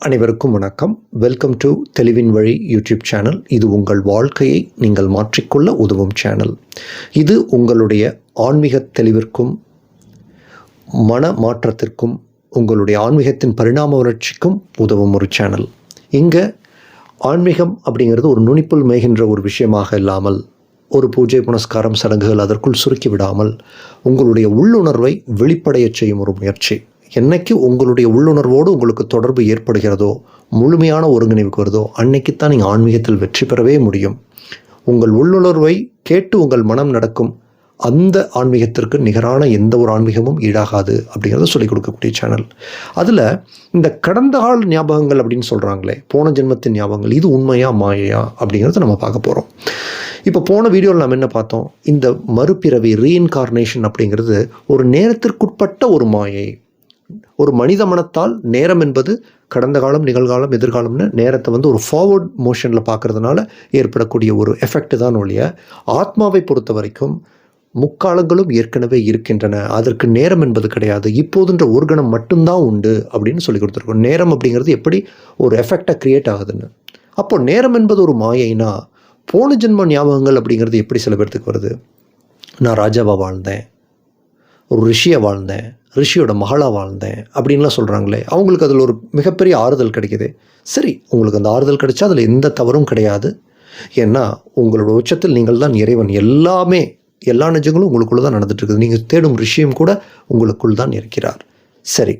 அனைவருக்கும் வணக்கம். Welcome to தெளிவின் வழி யூடியூப் சேனல் இது உங்கள் வாழ்க்கையை நீங்கள் மாற்றிக்கொள்ள உதவும் சேனல் இது உங்களுடைய ஆன்மீக தெளிவிற்கும் மன மாற்றத்திற்கும் உங்களுடைய ஆன்மீகத்தின் பரிணாம வளர்ச்சிக்கும் உதவும் ஒரு சேனல் இங்கே ஆன்மீகம் அப்படிங்கிறது ஒரு நுனிப்புள் மேய்கின்ற ஒரு விஷயமாக இல்லாமல் ஒரு பூஜை புனஸ்காரம் சடங்குகள் அதற்குள் சுருக்கி விடாமல் உங்களுடைய உள்ளுணர்வை வெளிப்படையச் செய்யும் ஒரு முயற்சி. என்னைக்கு உங்களுடைய உள்ளுணர்வோடு உங்களுக்கு தொடர்பு ஏற்படுகிறதோ முழுமையான ஒருங்கிணைவுக்கு வருதோ அன்னைக்கு தான் நீங்கள் ஆன்மீகத்தில் வெற்றி பெறவே முடியும். உங்கள் உள்ளுணர்வை கேட்டு உங்கள் மனம் நடக்கும் அந்த ஆன்மீகத்திற்கு நிகரான எந்த ஒரு ஆன்மீகமும் ஈடாகாது அப்படிங்கிறத சொல்லிக் கொடுக்கக்கூடிய சேனல் அதில் இந்த கடந்த கால ஞாபகங்கள் அப்படின்னு சொல்கிறாங்களே போன ஜென்மத்தின் ஞாபகங்கள் இது உண்மையா மாயையா அப்படிங்கிறத நம்ம பார்க்க போகிறோம் இப்போ போன வீடியோவில் நம்ம என்ன பார்த்தோம்? இந்த மறுபிறவி ரீஇன்கார்னேஷன் அப்படிங்கிறது ஒரு நேரத்திற்குட்பட்ட ஒரு மாயை. ஒரு மனித மனத்தால் நேரம் என்பது கடந்த காலம் நிகழ்காலம் எதிர்காலம்னு நேரத்தை வந்து ஒரு ஃபார்வர்ட் மோஷனில் பார்க்கறதுனால ஏற்படக்கூடிய ஒரு எஃபெக்ட் தான் ஒழிய ஆத்மாவை பொறுத்த வரைக்கும் முக்காலங்களும் ஏற்கனவே இருக்கின்றன. அதற்கு நேரம் என்பது கிடையாது. இப்போதுன்ற ஒரு கணம் மட்டும்தான் உண்டு அப்படின்னு சொல்லி கொடுத்துருக்கோம். நேரம் அப்படிங்கிறது எப்படி ஒரு எஃபெக்டாக க்ரியேட் ஆகுதுன்னு. அப்போ நேரம் என்பது ஒரு மாயைனா போன ஜென்ம ஞாபகங்கள் அப்படிங்கிறது எப்படி சில பேர்த்துக்கு வருது? நான் ராஜாவாக வாழ்ந்தேன். ஒரு ரிஷியை வாழ்ந்தேன். ரிஷியோட மகளாக வாழ்ந்தேன் அப்படின்லாம் சொல்கிறாங்களே அவங்களுக்கு அதில் ஒரு மிகப்பெரிய ஆறுதல் கிடைக்குது. சரி உங்களுக்கு அந்த ஆறுதல் கிடைச்சா அதில் எந்த தவறும் கிடையாது. ஏன்னா உங்களோட உச்சத்தில் நீங்கள் தான் இறைவன். எல்லாமே எல்லா நிஜங்களும் உங்களுக்குள்ள தான் நடந்துட்டு இருக்குது. நீங்கள் தேடும் ரிஷியும் கூட உங்களுக்குள் தான் இருக்கிறார். சரி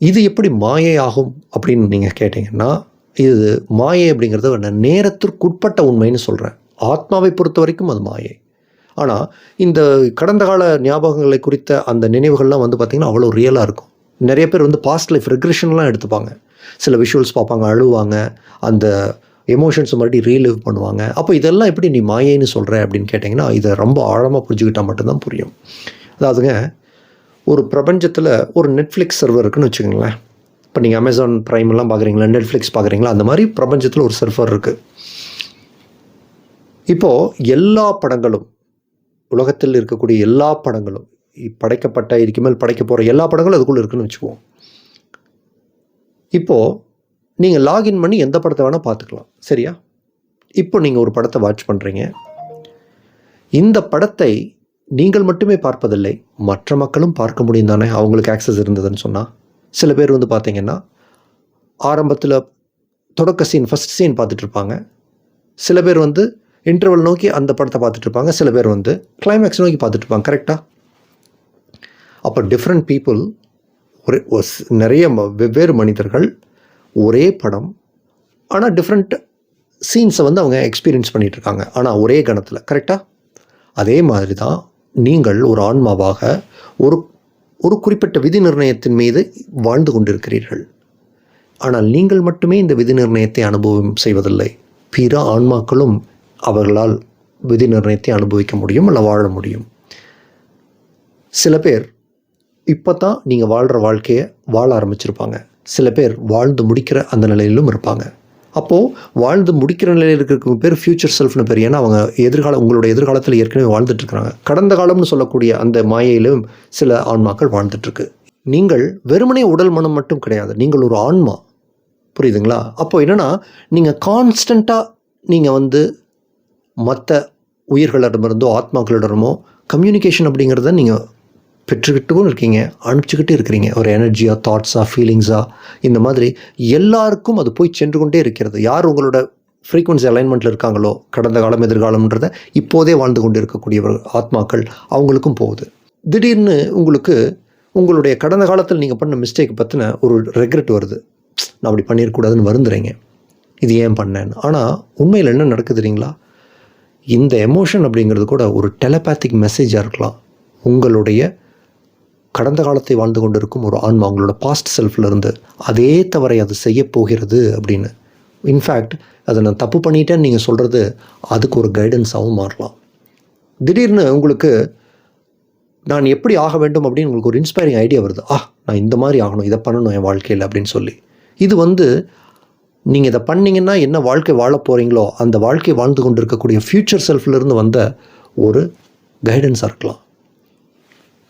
இது எப்படி மாயை ஆகும் அப்படின்னு நீங்கள் கேட்டிங்கன்னா இது மாயை அப்படிங்கிறத நான் நேரத்திற்குட்பட்ட உண்மைன்னு சொல்கிறேன் ஆத்மாவை பொறுத்த வரைக்கும் அது மாயை. ஆனால் இந்த கடந்த கால ஞாபகங்களை குறித்த அந்த நினைவுகள்லாம் வந்து பார்த்திங்கன்னா அவ்வளோ ரியலாக இருக்கும். நிறைய பேர் வந்து பாஸ்ட் லைஃப் ரெக்ரெஷன்லாம் எடுத்துப்பாங்க. சில விஷுவல்ஸ் பார்ப்பாங்க அழுவாங்க அந்த எமோஷன்ஸ் மறுபடியும் ரீலிவ் பண்ணுவாங்க. அப்போ இதெல்லாம் எப்படி நீ மாயேன்னு சொல்கிற அப்படின்னு கேட்டிங்கன்னா இதை ரொம்ப ஆழமாக புரிஞ்சுக்கிட்டால் மட்டும்தான் புரியும். அதாவதுங்க ஒரு பிரபஞ்சத்தில் ஒரு நெட்ஃப்ளிக்ஸ் சர்வர் இருக்குன்னு வச்சுக்கோங்களேன். இப்போ நீங்கள் அமேசான் ப்ரைம்லாம் பார்க்குறீங்களா நெட்ஃப்ளிக்ஸ் பார்க்குறீங்களா அந்த மாதிரி பிரபஞ்சத்தில் ஒரு சர்வர் இருக்குது இப்போது எல்லா படங்களும் உலகத்தில் இருக்கக்கூடிய எல்லா படங்களும் படைக்கப்பட்ட இதுக்கு மேல் படைக்க போகிற எல்லா படங்களும் அதுக்குள்ளே இருக்குன்னு வச்சுக்குவோம். இப்போது நீங்கள் லாகின் பண்ணி எந்த படத்தை வேணால் பார்த்துக்கலாம். சரியா? இப்போ நீங்கள் ஒரு படத்தை வாட்ச் பண்ணுறீங்க இந்த படத்தை நீங்கள் மட்டுமே பார்ப்பதில்லை மற்ற மக்களும் பார்க்க முடியும் தானே? அவங்களுக்கு ஆக்சஸ் இருந்ததுன்னு சொன்னால் சில பேர் வந்து பார்த்தீங்கன்னா ஆரம்பத்தில் தொடக்க சீன் ஃபஸ்ட் சீன் பார்த்துட்ருப்பாங்க சில பேர் வந்து இன்டர்வல் நோக்கி அந்த படத்தை பார்த்துட்ருப்பாங்க. சில பேர் வந்து கிளைமேக்ஸ் நோக்கி பார்த்துட்ருப்பாங்க. கரெக்டாக அப்போ டிஃப்ரெண்ட் பீப்புள் ஒரே நிறைய வெவ்வேறு மனிதர்கள் ஒரே படம். ஆனால் டிஃப்ரெண்ட் சீன்ஸை வந்து அவங்க எக்ஸ்பீரியன்ஸ் பண்ணிகிட்ருக்காங்க ஆனால் ஒரே கணத்தில். கரெக்டாக அதே மாதிரி தான் நீங்கள் ஒரு ஆன்மாவாக ஒரு ஒரு குறிப்பிட்ட விதி நிர்ணயத்தின் மீது வாழ்ந்து கொண்டிருக்கிறீர்கள். ஆனால் நீங்கள் மட்டுமே இந்த விதி நிர்ணயத்தை அனுபவம் செய்வதில்லை. பிற ஆன்மாக்களும் அவர்களால் விதி நிர்ணயத்தை அனுபவிக்க முடியும் இல்லை வாழ முடியும். சில பேர் இப்போ தான் நீங்கள் வாழ்கிற வாழ்க்கையை வாழ ஆரம்பிச்சிருப்பாங்க. சில பேர் வாழ்ந்து முடிக்கிற அந்த நிலையிலும் இருப்பாங்க. அப்போது வாழ்ந்து முடிக்கிற நிலையில் இருக்கிற பேர் ஃப்யூச்சர் செல்ஃப்னு பேர். ஏன்னா அவங்க எதிர்காலம் உங்களோட எதிர்காலத்தில் ஏற்கனவே வாழ்ந்துட்டுருக்குறாங்க. கடந்த காலம்னு சொல்லக்கூடிய அந்த மாயையிலும் சில ஆன்மாக்கள் வாழ்ந்துட்டுருக்கு. நீங்கள் வெறுமனே உடல் மனம் மட்டும் கிடையாது. நீங்கள் ஒரு ஆன்மா. புரியுதுங்களா? அப்போ என்னென்னா நீங்கள் கான்ஸ்டண்ட்டாக நீங்கள் வந்து மற்ற உயிர்களிடமிருந்தோ ஆத்மாக்களிடமோ கம்யூனிகேஷன் அப்படிங்கிறத நீங்கள் பெற்றுக்கிட்டும் இருக்கீங்க அனுப்பிச்சிக்கிட்டே இருக்கிறீங்க. ஒரு எனர்ஜியாக தாட்ஸாக ஃபீலிங்ஸாக இந்த மாதிரி எல்லாருக்கும் அது போய் சென்று கொண்டே இருக்கிறது. யார் உங்களோட ஃப்ரீக்குவன்சி அலைன்மெண்ட்டில் இருக்காங்களோ கடந்த காலம் எதிர்காலம்ன்றத இப்போதே வாழ்ந்து கொண்டு இருக்கக்கூடியவர் ஆத்மாக்கள் அவங்களுக்கும் போகுது. திடீர்னு உங்களுக்கு உங்களுடைய கடந்த காலத்தில் நீங்கள் பண்ண மிஸ்டேக் பற்றின ஒரு ரெக்ரெட் வருது. நான் அப்படி பண்ணியிருக்கூடாதுன்னு வருந்துறீங்க. இது ஏன் பண்ணேன் ஆனால் உண்மையில் என்ன நடக்குது இந்த எமோஷன் அப்படிங்கிறது கூட ஒரு டெலபேத்திக் மெசேஜாக இருக்கலாம். உங்களுடைய கடந்த காலத்தை வாழ்ந்து கொண்டிருக்கும் ஒரு ஆன்மா உங்களோட பாஸ்ட் செல்ஃப்லேருந்து அதே தவறை அது செய்ய போகிறது அப்படின்னு. இன்ஃபேக்ட் அதை நான் தப்பு பண்ணிட்டேன்னு நீங்கள் சொல்கிறது அதுக்கு ஒரு கைடன்ஸாகவும் மாறலாம். திடீர்னு உங்களுக்கு நான் எப்படி ஆக வேண்டும் அப்படின்னு உங்களுக்கு ஒரு இன்ஸ்பைரிங் ஐடியா வருது. ஆ நான் இந்த மாதிரி ஆகணும் இதை பண்ணணும் என் வாழ்க்கையில் அப்படின்னு சொல்லி. இது வந்து நீங்கள் இதை பண்ணிங்கன்னா என்ன வாழ்க்கை வாழ போகிறீங்களோ அந்த வாழ்க்கை வாழ்ந்து கொண்டு இருக்கக்கூடிய ஃப்யூச்சர் செல்ஃப்லேருந்து வந்த ஒரு கைடன்ஸாக இருக்கலாம்.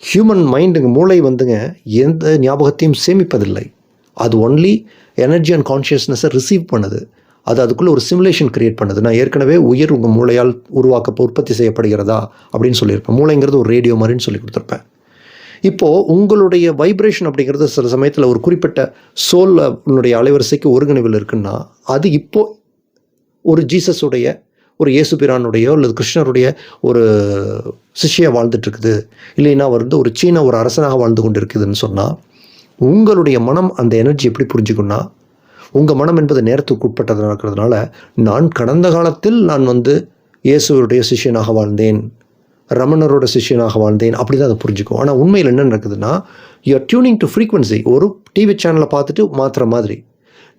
ஹியூமன் மைண்டுங்க மூளை வந்துங்க எந்த ஞாபகத்தையும் சேமிப்பதில்லை. அது ஒன்லி எனர்ஜி அண்ட் கான்ஷியஸ்னஸை ரிசீவ் பண்ணுது. அது அதுக்குள்ளே ஒரு சிமுலேஷன் க்ரியேட் பண்ணுது. நான் ஏற்கனவே உயிர் உங்கள் மூளையால் உருவாக்க உற்பத்தி செய்யப்படுகிறதா அப்படின்னு சொல்லியிருப்பேன். மூளைங்கிறது ஒரு ரேடியோ மாதிரின்னு சொல்லி கொடுத்துருப்பேன். இப்போது உங்களுடைய வைப்ரேஷன் அப்படிங்கிறது சில சமயத்தில் ஒரு குறிப்பிட்ட சோல் உன்னுடைய அலைவரிசைக்கு ஒருங்கிணைவில் இருக்குன்னா அது இப்போது ஒரு ஜீசஸுடைய ஒரு இயேசு பிரானுடையோ அல்லது கிருஷ்ணருடைய ஒரு சிஷ்யா வாழ்ந்துட்டுருக்குது. இல்லைன்னா வந்து ஒரு சீன ஒரு அரசனாக வாழ்ந்து கொண்டு இருக்குதுன்னு சொன்னால் உங்களுடைய மனம் அந்த எனர்ஜி எப்படி புரிஞ்சுக்குன்னா உங்கள் மனம் என்பது நேரத்துக்கு உட்பட்டதாக இருக்கிறதுனால நான் கடந்த காலத்தில் நான் வந்து இயேசுவருடைய சிஷ்யனாக வாழ்ந்தேன். ரமணரோட சிஷ்யனாக வாழ்ந்தேன். அப்படி தான் அதை புரிஞ்சுக்கும் ஆனால் உண்மையில் என்ன நடக்குதுன்னா you are tuning to frequency ஒரு டிவி சேனலை பார்த்துட்டு மாற்றுற மாதிரி.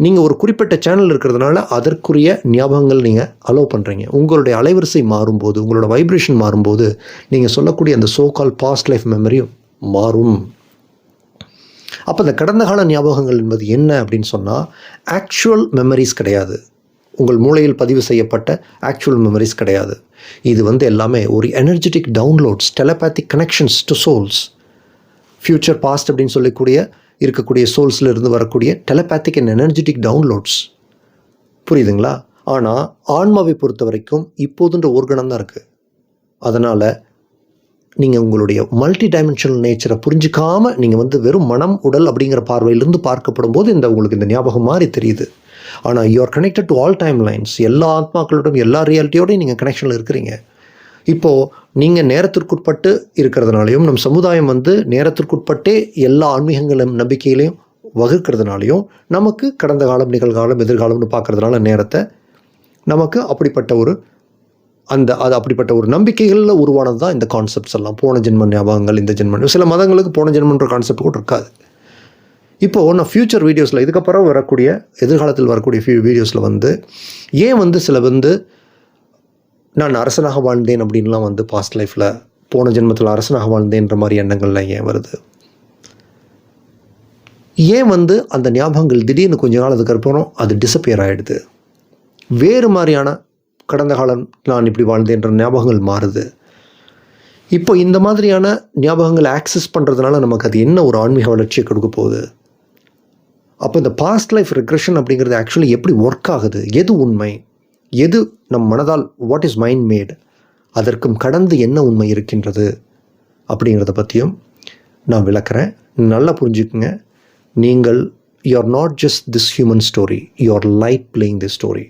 நீங்கள் ஒரு குறிப்பிட்ட சேனல் இருக்கிறதுனால அதற்குரிய ஞாபகங்கள் நீங்கள் அலோவ் பண்ணுறீங்க உங்களுடைய அலைவரிசை மாறும்போது உங்களோட வைப்ரேஷன் மாறும்போது நீங்கள் சொல்லக்கூடிய அந்த சோ கால் பாஸ்ட் லைஃப் மெமரியும் மாறும். அப்போ இந்த கடந்த கால ஞாபகங்கள் என்பது என்ன அப்படின்னு சொன்னால் ஆக்சுவல் மெமரிஸ் கிடையாது. உங்கள் மூளையில் பதிவு செய்யப்பட்ட ஆக்சுவல் மெமரிஸ் கிடையாது. இது வந்து எல்லாமே ஒரு energetic downloads telepathic connections to souls future past அப்படின்னு சொல்லக்கூடிய இருக்கக்கூடிய சோல்ஸில் இருந்து வரக்கூடிய டெலபேத்திக் அண்ட் எனர்ஜெட்டிக் டவுன்லோட்ஸ் புரியுதுங்களா? ஆனால் ஆன்மாவை பொறுத்த வரைக்கும் இப்போதுன்ற ஒர்கணம் தான் இருக்குது அதனால் நீங்கள் உங்களுடைய மல்டி டைமென்ஷனல் நேச்சரை புரிஞ்சிக்காமல் நீங்கள் வந்து வெறும் மனம் உடல் அப்படிங்கிற பார்வையிலிருந்து பார்க்கப்படும் போது இந்த உங்களுக்கு இந்த ஞாபகம் மாதிரி தெரியுது. ஆனால் you are connected to all time lines எல்லா ஆத்மாக்களோடும் எல்லா ரியாலிட்டியோடையும் நீங்கள் கனெக்ஷனில் இருக்கிறீங்க. இப்போது நீங்கள் நேரத்திற்குட்பட்டு இருக்கிறதுனாலையும் நம் சமுதாயம் வந்து நேரத்திற்குட்பட்டே எல்லா ஆன்மீகங்களும் நம்பிக்கையிலையும் வகுக்கிறதுனாலையும் நமக்கு கடந்த காலம் நிகழ்காலம் எதிர்காலம்னு பார்க்குறதுனால நேரத்தை நமக்கு அப்படிப்பட்ட ஒரு அந்த அது அப்படிப்பட்ட ஒரு நம்பிக்கைகளில் உருவானது தான் இந்த கான்செப்ட்ஸ் எல்லாம். போன ஜென்ம ஞாபகங்கள் இந்த ஜென்மம் சில மதங்களுக்கு போன ஜென்மன்ற கான்செப்ட் கூட இருக்காது. இப்போது நான் ஃப்யூச்சர் வீடியோஸில் இதுக்கப்புறம் வரக்கூடிய எதிர்காலத்தில் வரக்கூடிய ஃபியூ வீடியோஸில் வந்து ஏன் வந்து சில வந்து நான் அரசனாக வாழ்ந்தேன் அப்படின்லாம் வந்து பாஸ்ட் லைஃப்பில் போன ஜென்மத்தில் அரசனாக வாழ்ந்தேன்ற மாதிரி எண்ணங்கள்லாம் ஏன் வருது? ஏன் வந்து அந்த ஞாபகங்கள் திடீர்னு கொஞ்ச நாள் அதுக்கப்புறம் அது டிசப்பியர் ஆகிடுது வேறு மாதிரியான கடந்த காலம் நான் இப்படி வாழ்ந்தேன்ற ஞாபகங்கள் மாறுது. இப்போ இந்த மாதிரியான ஞாபகங்களை ஆக்சஸ் பண்ணுறதுனால நமக்கு அது என்ன ஒரு ஆன்மீக வளர்ச்சியை கொடுக்க போகுது? அப்போ இந்த பாஸ்ட் லைஃப் ரெக்ரெஷன் அப்படிங்கிறது ஆக்சுவலி எப்படி ஒர்க் ஆகுது? எது உண்மை? எது நம் மனதால் வாட் இஸ் மைண்ட் மேட் அதற்கும் கடந்து என்ன உண்மை இருக்கின்றது? அப்படிங்கிறத பற்றியும் நான் விளக்குறேன். நல்லா புரிஞ்சுக்குங்க. நீங்கள் you are not just this human story you are light playing the story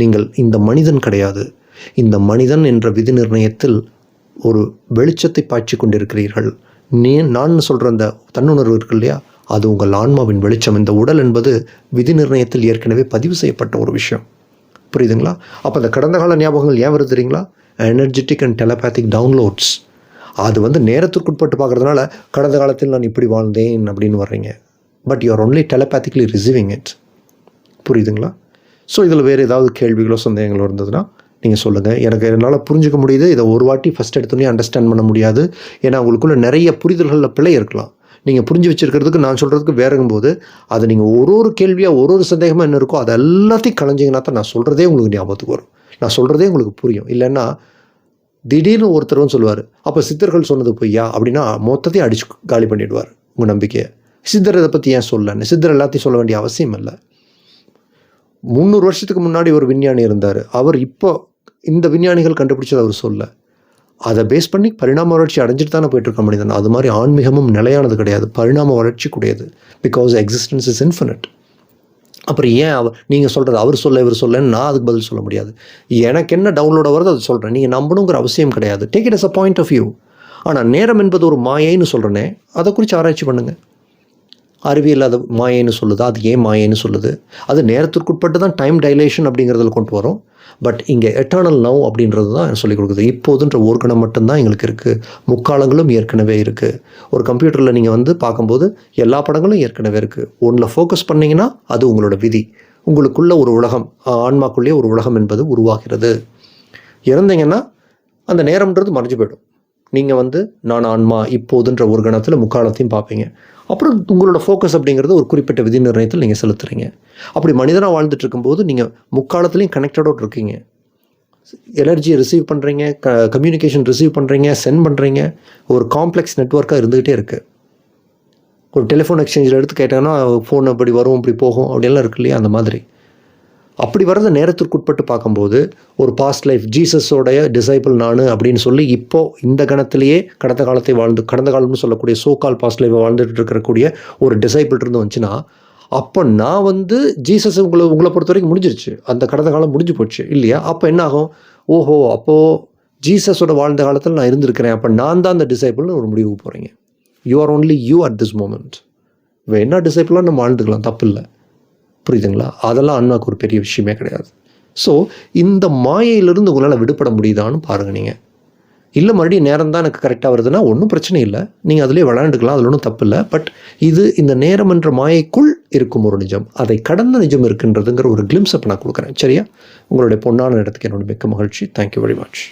நீங்கள் இந்த மனிதன் கிடையாது. இந்த மனிதன் என்ற விதி நிர்ணயத்தில் ஒரு வெளிச்சத்தை பாய்ச்சி கொண்டிருக்கிறீர்கள். நீ நான் சொல்கிற அந்த தன்னுணர்வு இருக்கு இல்லையா? அது உங்கள் ஆன்மாவின் வெளிச்சம். இந்த உடல் என்பது விதி நிர்ணயத்தில் ஏற்கனவே பதிவு செய்யப்பட்ட ஒரு விஷயம். புரியுதுங்களா? அப்போ அந்த கடந்த கால ஞாபகங்கள் ஏன் வருது தெரியுங்களா? எனர்ஜெட்டிக் அண்ட் டெலபேத்திக் டவுன்லோட்ஸ் அது வந்து நேரத்திற்குட்பட்டு பார்க்குறதுனால கடந்த காலத்தில் நான் இப்படி வாழ்ந்தேன் அப்படின்னு வர்றீங்க. But you are only telepathically receiving it புரியுதுங்களா? ஸோ இதில் வேறு ஏதாவது கேள்விகளோ சந்தேகங்களோ இருந்ததுன்னா நீங்கள் சொல்லுங்கள் எனக்கு என்னால் புரிஞ்சுக்க முடியுது. இதை ஒரு வாட்டி ஃபஸ்ட் எடுத்தோன்னே அண்டர்ஸ்டாண்ட் பண்ண முடியாது. ஏன்னா உங்களுக்குள்ள நிறைய புரிதல்களில் பிழை இருக்கலாம். நீங்கள் புரிஞ்சு வச்சுருக்கிறதுக்கு நான் சொல்கிறதுக்கு வேறங்கும்போது அதை நீங்கள் ஒரு ஒரு கேள்வியாக ஒரு ஒரு சந்தேகமாக என்ன இருக்கோ அதை எல்லாத்தையும் கலைஞ்சிங்கன்னா தான் நான் சொல்கிறதே உங்களுக்கு ஞாபகத்துக்கு வரும். நான் சொல்கிறதே உங்களுக்கு புரியும். இல்லைன்னா திடீர்னு ஒருத்தரும் சொல்லுவார் அப்போ சித்தர்கள் சொன்னது பொய்யா? அப்படின்னா மொத்தத்தையும் அடிச்சு காலி பண்ணிவிடுவார் உங்கள் நம்பிக்கையை. சித்தர் இதை பற்றி ஏன் சொல்லலன்னு? சித்தர் எல்லாத்தையும் சொல்ல வேண்டிய அவசியம் இல்லை. முந்நூறு வருஷத்துக்கு முன்னாடி ஒரு விஞ்ஞானி இருந்தார். அவர் இப்போ இந்த விஞ்ஞானிகள் கண்டுபிடிச்சது அவர் சொல்ல. அதை பேஸ் பண்ணி பரிணாம வளர்ச்சி அடைஞ்சிட்டு தானே போயிட்டுருக்க மனிதன் அது மாதிரி ஆன்மீகமும் நிலையானது கிடையாது. பரிணாம வளர்ச்சி கூடியது. பிகாஸ் எக்ஸிஸ்டன்ஸ் இஸ் இன்ஃபினிட் அப்புறம் ஏன் அவர் நீங்கள் சொல்கிறது அவர் சொல்ல இவர் சொல்லன்னு நான் அதுக்கு பதில் சொல்ல முடியாது. எனக்கு என்ன டவுன்லோட வருது அது சொல்கிறேன் நீங்கள் நம்பணுங்கிற அவசியம் கிடையாது. Take it as a point of view ஆனால் நேரம் என்பது ஒரு மாயைன்னு சொல்கிறேனே அதை குறித்து ஆராய்ச்சி பண்ணுங்கள் அறிவியல் அது மாயைன்னு சொல்லுது. அது ஏன் மாயைன்னு சொல்லுது? அது நேரத்திற்குட்பட்டு தான் டைம் டைலேஷன் அப்படிங்கிறதுல கொண்டு வரும். பட் இங்கே எட்டர்னல் நவ் அப்படின்றது தான் சொல்லிக் கொடுக்குது. இப்போதுன்ற ஓர்கணம் மட்டும்தான் எங்களுக்கு இருக்குது முக்காலங்களும் ஏற்கனவே இருக்குது ஒரு கம்ப்யூட்டரில் நீங்கள் வந்து பார்க்கும்போது எல்லா படங்களும் ஏற்கனவே இருக்குது ஒன்றில் ஃபோக்கஸ் பண்ணிங்கன்னா அது உங்களோட விதி. உங்களுக்குள்ள ஒரு உலகம் ஆன்மாக்குள்ளேயே ஒரு உலகம் என்பது உருவாகிறது. இறந்தீங்கன்னா அந்த நேரம்ன்றது மறைஞ்சு போயிடும். நீங்கள் வந்து நான் ஆன்மா இப்போதுன்ற ஒரு கணத்தில் முக்காலத்தையும் பார்ப்பீங்க அப்புறம் உங்களோட ஃபோக்கஸ் அப்படிங்கிறது ஒரு குறிப்பிட்ட விதி நிர்ணயத்தில் நீங்கள் செலுத்துறீங்க. அப்படி மனிதனாக வாழ்ந்துட்டு இருக்கும்போது நீங்கள் முக்காலத்துலேயும் கனெக்டடோடு இருக்கீங்க. எனர்ஜியை ரிசீவ் பண்ணுறீங்க க கம்யூனிகேஷன் ரிசீவ் பண்ணுறீங்க சென்ட் பண்ணுறீங்க ஒரு காம்ப்ளெக்ஸ் நெட்ஒர்க்காக இருந்துக்கிட்டே இருக்குது ஒரு டெலிஃபோன் எக்ஸ்சேஞ்சில் எடுத்து கேட்டாங்கன்னா ஃபோன் அப்படி வரும் இப்படி போகும் அப்படியெல்லாம் இருக்கு இல்லையா அந்த மாதிரி. அப்படி வரத நேரத்திற்குட்பட்டு பார்க்கும்போது ஒரு பாஸ்ட் லைஃப் ஜீசஸோடைய டிசைபிள் நான் அப்படின்னு சொல்லி இப்போது இந்த கணத்திலேயே கடந்த காலத்தை வாழ்ந்து கடந்த காலம்னு சொல்லக்கூடிய சோகால் பாஸ்ட் லைஃப்பை வாழ்ந்துட்டு இருக்கக்கூடிய ஒரு டிசைபிள் இருந்து வந்துச்சுன்னா அப்போ நான் வந்து ஜீசஸ் உங்களை உங்களை பொறுத்த வரைக்கும் முடிஞ்சிருச்சு. அந்த கடந்த காலம் முடிஞ்சு போச்சு இல்லையா? அப்போ என்ன ஆகும்? ஓஹோ அப்போது ஜீசஸோட வாழ்ந்த காலத்தில் நான் இருந்திருக்கிறேன். அப்போ நான் தான் அந்த டிசைபிள்னு ஒரு முடிவுக்கு போகிறீங்க you are only you at this moment என்ன டிசைபிளாக நம்ம வாழ்ந்துக்கலாம் தப்பு இல்லை புரியுதுங்களா? அதெல்லாம் அண்ணாக்கு ஒரு பெரிய விஷயமே கிடையாது. ஸோ இந்த மாயையிலிருந்து உங்களால் விடுபட முடியுதான்னு பாருங்கள் நீங்கள் இல்லை மறுபடியும் நேரம் தான் எனக்கு கரெக்டாக வருதுன்னா ஒன்றும் பிரச்சனை இல்லை. நீங்கள் அதிலே விளையாண்டுக்கலாம் அதில் ஒன்றும் தப்பு இல்லை. பட் இது இந்த நேரம் என்ற மாயைக்குள் இருக்கும் ஒரு நிஜம். அதை கடந்த நிஜம் இருக்குன்றதுங்கிற ஒரு கிளிம்ஸ் அப்போ நான் கொடுக்குறேன். சரியா? உங்களுடைய பொன்னான இடத்துக்கு என்னோட மிக்க மகிழ்ச்சி. Thank you very much